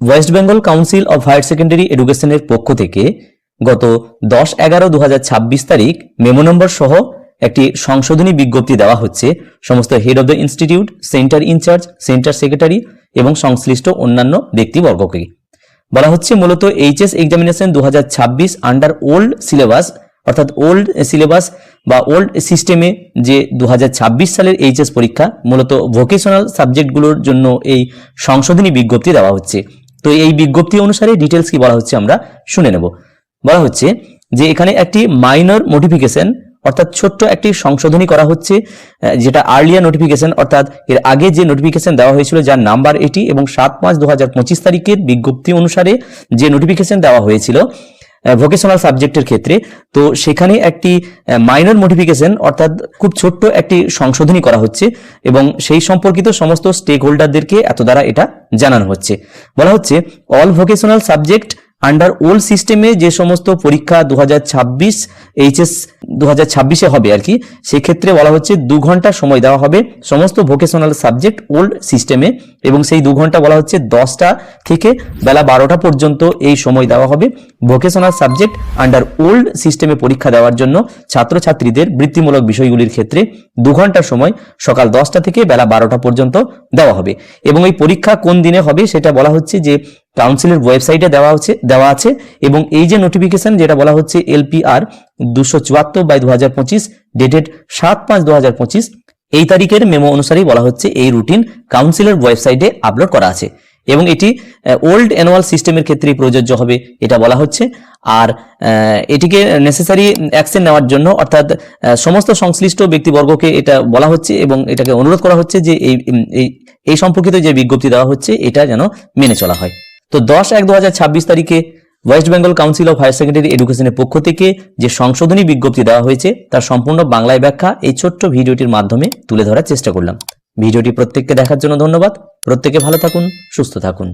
West Bengal council of higher secondary এডুকেশনের পক্ষ থেকে গত দশ এগারো দু তারিখ মেমো নম্বর সহ একটি সংশোধনী বিজ্ঞপ্তি দেওয়া হচ্ছে। সমস্ত head of the institute centre in charge centre secretary এবং সংশ্লিষ্ট অন্যান্য ব্যক্তিবর্গকে। বলা হচ্ছে মূলত এইচএস এক্সামিনেশন দু হাজার ছাব্বিশ আন্ডার ওল্ড সিলেবাস অর্থাৎ ওল্ড সিলেবাস বা ওল্ড সিস্টেমে যে দু হাজার ছাব্বিশ সালের এইচএস পরীক্ষা, মূলত ভোকেশনাল সাবজেক্টগুলোর জন্য এই সংশোধনী বিজ্ঞপ্তি দেওয়া হচ্ছে। তো এই বিজ্ঞপ্তি অনুসারে ডিটেলস কি বলা হচ্ছে আমরা শুনে নেব। বলা হচ্ছে যে এখানে একটি মাইনর মডিফিকেশন অর্থাৎ ছোট্ট একটি সংশোধনী করা হচ্ছে যেটা আর্লিয়ার নোটিফিকেশন অর্থাৎ এর আগে যে নোটিফিকেশন দেওয়া হয়েছিল যার নাম্বার এটি এবং সাত পাঁচ দু তারিখের বিজ্ঞপ্তি অনুসারে যে নোটিফিকেশন দেওয়া হয়েছিল ভোকেশনাল সাবজেক্টের ক্ষেত্রে। তো সেখানে একটি মাইনর মডিফিকেশন অর্থাৎ খুব ছোট্ট একটি সংশোধনী করা হচ্ছে এবং সেই সম্পর্কিত সমস্ত স্টেক হোল্ডারদেরকে এত দ্বারা এটা জানানো হচ্ছে। বলা হচ্ছে all vocational subject under old সিস্টেমে যে সমস্ত পরীক্ষা দু হাজার ছাব্বিশ এইচএস দু হাজার ছাব্বিশে হবে আর কি সেক্ষেত্রে বলা হচ্ছে দু ঘণ্টা সময় দেওয়া হবে সমস্ত ভোকেশনাল সাবজেক্ট ওল্ড সিস্টেমে এবং সেই দু ঘণ্টা বলা হচ্ছে দশটা থেকে বেলা বারোটা পর্যন্ত এই সময় দেওয়া হবে ভোকেশনাল সাবজেক্ট আন্ডার ওল্ড সিস্টেমে পরীক্ষা দেওয়ার জন্য ছাত্রছাত্রীদের বৃত্তিমূলক বিষয়গুলির ক্ষেত্রে দু ঘণ্টার সময় সকাল দশটা থেকে বেলা বারোটা পর্যন্ত দেওয়া হবে। এবং এই পরীক্ষা কোন দিনে হবে সেটা বলা হচ্ছে যে কাউন্সিলের ওয়েবসাইটে দেওয়া হচ্ছে, দেওয়া আছে, এবং এই যে নোটিফিকেশন যেটা বলা হচ্ছে এলপিআর দুশো চুয়াত্তর বাই দু হাজার পঁচিশ ডেটেড সাত পাঁচ দু হাজার পঁচিশ, এই তারিখের মেমো অনুসারেই বলা হচ্ছে এই রুটিন কাউন্সিলের ওয়েবসাইটে আপলোড করা আছে। এবং এটি ওল্ড অ্যানুয়াল সিস্টেমের ক্ষেত্রেই প্রযোজ্য হবে, এটা বলা হচ্ছে। আর এটিকে নেসেসারি অ্যাকশন নেওয়ার জন্য, অর্থাৎ সমস্ত সংশ্লিষ্ট ব্যক্তিবর্গকে এটা বলা হচ্ছে এবং এটাকে অনুরোধ করা হচ্ছে যে এই, এই- সম্পর্কিত যে বিজ্ঞপ্তি দেওয়া হচ্ছে, এটা যেন মেনে চলা হয়। তো দশ এক দু হাজার ছাব্বিশ তারিখে West Bengal council of higher secondary এডুকেশনের পক্ষ থেকে যে সংশোধনী বিজ্ঞপ্তি দেওয়া হয়েছে, তার সম্পূর্ণ বাংলায় ব্যাখ্যা এই ছোট্ট ভিডিওটির মাধ্যমে তুলে ধরার চেষ্টা করলাম। ভিডিওটি প্রত্যেককে দেখার জন্য ধন্যবাদ। প্রত্যেকে ভালো থাকুন, সুস্থ থাকুন।